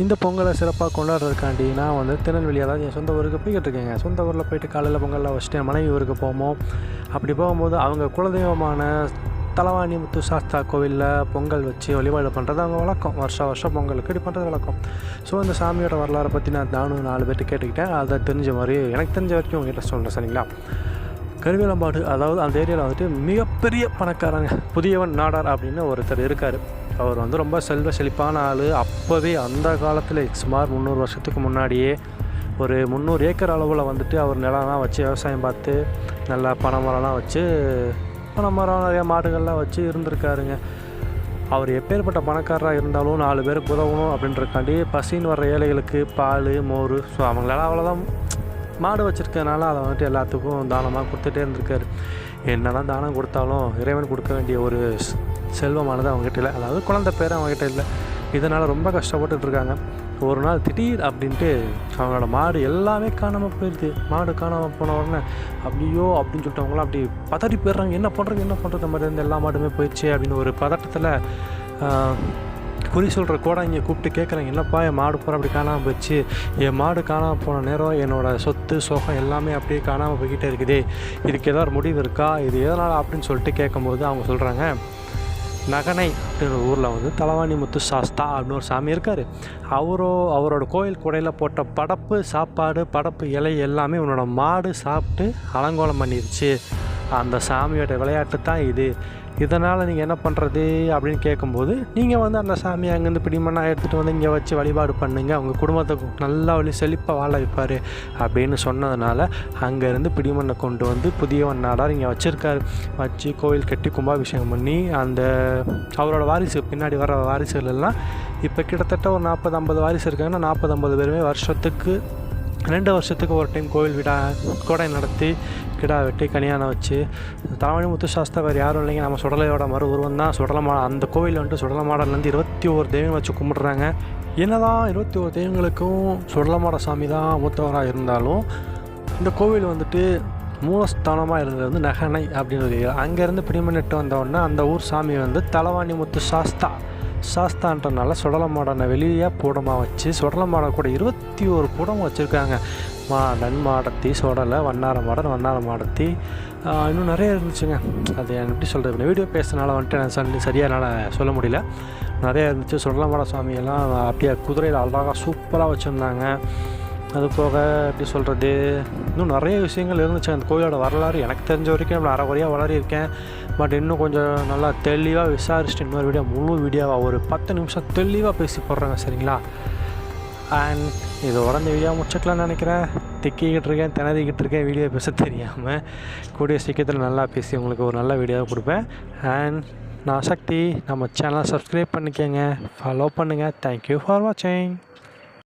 இந்த பொங்கலை சிறப்பாக கொண்டாடுறதுக்காண்டி நான் வந்து திருநெல்வேலி அதாவது என் சொந்த ஊருக்கு போய்கிட்டு இருக்கேங்க. சொந்த ஊரில் போயிட்டு காலையில் பொங்கலில் வச்சுட்டு என் மனைவி ஊருக்கு போவோம். அப்படி போகும்போது அவங்க குலதெய்வமான தலவாணி முத்து சாஸ்தா கோவிலில் பொங்கல் வச்சு வழிபாடு பண்ணுறது அவங்க வழக்கம். வருஷம் வருஷம் பொங்கலுக்கு இப்படி பண்ணுறது வழக்கம். ஸோ அந்த சாமியோட வரலாறை பற்றி நான் நானும் நாலு பேர்ட்டு கேட்டுக்கிட்டேன். அதை தெரிஞ்ச மாதிரி எனக்கு தெரிஞ்ச வரைக்கும் உங்ககிட்ட சொல்கிறேன் சரிங்களா? கருவேலம்பாடு அதாவது அந்த ஏரியாவில் வந்துட்டு மிகப்பெரிய பணக்காரங்க புதியவன் நாடார் அப்படின்னு ஒருத்தர் இருக்கார். அவர் வந்து ரொம்ப செல்வ செழிப்பான ஆள். அப்போவே அந்த காலத்தில் சுமார் முந்நூறு வருஷத்துக்கு முன்னாடியே ஒரு முந்நூறு ஏக்கர் அளவில் வந்துட்டு அவர் நிலம்லாம் வச்சு விவசாயம் பார்த்து நல்லா பனை மரம்லாம் வச்சு பனை மரம் நிறையா மாடுகள்லாம் வச்சு இருந்திருக்காருங்க. அவர் எப்பேற்பட்ட பணக்காரராக இருந்தாலும் நாலு பேருக்கு உதவணும் அப்படின்றக்காண்டி பசின்னு வர்ற ஏழைகளுக்கு பால் மோர் ஸோ அவங்களால அவ்வளோதான் மாடு வச்சுருக்கனால அதை வந்துட்டு எல்லாத்துக்கும் தானமாக கொடுத்துட்டே இருந்திருக்காரு. என்ன தான் தானம் கொடுத்தாலும் இறைவன் கொடுக்க வேண்டிய ஒரு செல்வமானது அவங்ககிட்ட இல்லை. அதாவது குழந்தை பேர் அவங்ககிட்ட இல்லை. இதனால் ரொம்ப கஷ்டப்பட்டுட்டு இருக்காங்க. ஒரு நாள் திடீர் அப்படின்ட்டு அவங்களோட மாடு எல்லாமே காணாமல் போயிடுது மாடு காணாமல் போன உடனே அப்படியோ அப்படின்னு சொல்லிட்டு அவங்களாம் அப்படி பதறி போயிடுறாங்க. என்ன பண்ணுறது என்ன பண்ணுறது மாதிரி இருந்து எல்லா மாடுமே போயிடுச்சு அப்படின்னு ஒரு பதட்டத்தில் குறி சொல்கிற கூட இங்கே கூப்பிட்டு கேட்குறாங்க என்னப்பா என் மாடு பூரா அப்படி காணாமல் போச்சு. என் மாடு காணாமல் போன நேரம் என்னோடய சொத்து சோகம் எல்லாமே அப்படியே காணாமல் போய்கிட்டே இருக்குது. இதுக்கு ஏதாவது ஒரு முடிவு இருக்கா? இது எதனால்? அப்படின்னு சொல்லிட்டு கேட்கும்போது அவங்க சொல்கிறாங்க நகனை அப்படின்ற ஊரில் வந்து தலவாணி முத்து சாஸ்தா அப்படின்னு ஒரு சாமி இருக்கார். அவரோ அவரோட கோயில் குடையில் போட்ட படப்பு சாப்பாடு படப்பு இலை எல்லாமே உன்னோட மாடு சாப்பிட்டு அலங்கோலம் பண்ணிருச்சு. அந்த சாமியோட விளையாட்டு தான் இது. இதனால் நீங்கள் என்ன பண்ணுறது அப்படின்னு கேட்கும்போது நீங்கள் வந்து அந்த சாமியை அங்கேருந்து பிடிமண்ணாக எடுத்துகிட்டு வந்து இங்கே வச்சு வழிபாடு பண்ணுங்க. அவங்க குடும்பத்தை நல்லா வழி செழிப்பாக வாழ வைப்பார் அப்படின்னு சொன்னதுனால அங்கேருந்து பிடிமண்ணை கொண்டு வந்து புதியவன் நாடார் இங்கே வச்சுருக்காரு. வச்சு கோவில் கட்டி கும்பாபிஷேகம் பண்ணி அந்த அவரோட வாரிசு பின்னாடி வர வாரிசுகள் எல்லாம் இப்போ கிட்டத்தட்ட ஒரு நாற்பது ஐம்பது வாரிசு இருக்காங்கன்னா நாற்பது ஐம்பது பேருமே வருஷத்துக்கு ரெண்டு வருஷத்துக்கு ஒரு டைம் கோவில் விடா கோடை நடத்தி கிடா வெட்டி கனியானை வச்சு தலைமணி முத்து சாஸ்தா யாரும் இல்லைங்க. நம்ம சுடலையோட மறு உருவம் தான். சுடலமா அந்த கோவில் வந்துட்டு சுடலமாடலேருந்து இருபத்தி ஒரு தெய்வம் வச்சு கும்பிட்றாங்க. என்னதான் இருபத்தி ஒரு தெய்வங்களுக்கும் சுடலமாட சாமி தான் மூத்தவராக இருந்தாலும் இந்த கோவில் வந்துட்டு மூலஸ்தானமாக இருந்தது வந்து நகனை அப்படின்னு ஒரு அங்கேருந்து பிடிமணிட்டு வந்தோடனே அந்த ஊர் சாமி வந்து தலவாணி முத்து சாஸ்தா சாஸ்தான்றனால சுடலமாடனை வெளியே பூடமாக வச்சு சுடலமாட கூட இருபத்தி ஒரு பூடம் வச்சுருக்காங்க. Modern Madathi Sudalai Vannara modern Vannara Madathi. இன்னும் நிறைய இருந்துச்சுங்க. அது என் எப்படி சொல்கிறது இந்த வீடியோ பேசுனால வந்துட்டு எனக்கு சொல்லி சரியாக என்னால் சொல்ல முடியல. நிறையா இருந்துச்சு. சுடலமாட சாமியெல்லாம் அப்படியே குதிரையில் அழகாக சூப்பராக வச்சுருந்தாங்க. அது போக எப்படி சொல்கிறது இன்னும் நிறைய விஷயங்கள் இருந்துச்சு. அந்த கோயிலோட வரலாறு எனக்கு தெரிஞ்ச வரைக்கும் நான் அறகுறையாக வளரியிருக்கேன். பட் இன்னும் கொஞ்சம் நல்லா தெளிவாக விசாரிச்சுட்டு இன்னொரு வீடியோ முழு வீடியோவாக ஒரு பத்து நிமிஷம் தெளிவாக பேசி போடுறாங்க சரிங்களா? அண்ட் இதோட இந்த வீடியோ முடிச்சுக்கலாம்னு நினைக்கிறேன். திக்கிக்கிட்டு இருக்கேன் திணறிக்கிட்டு இருக்கேன் வீடியோ பேச தெரியாமல் கூடிய சீக்கிரத்தில் நல்லா பேசி உங்களுக்கு ஒரு நல்ல வீடியோவை கொடுப்பேன். அண்ட் நான் சக்தி நம்ம சேனலை சப்ஸ்கிரைப் பண்ணிக்கோங்க. ஃபாலோ பண்ணுங்கள் தேங்க்யூ ஃபார் வாட்சிங்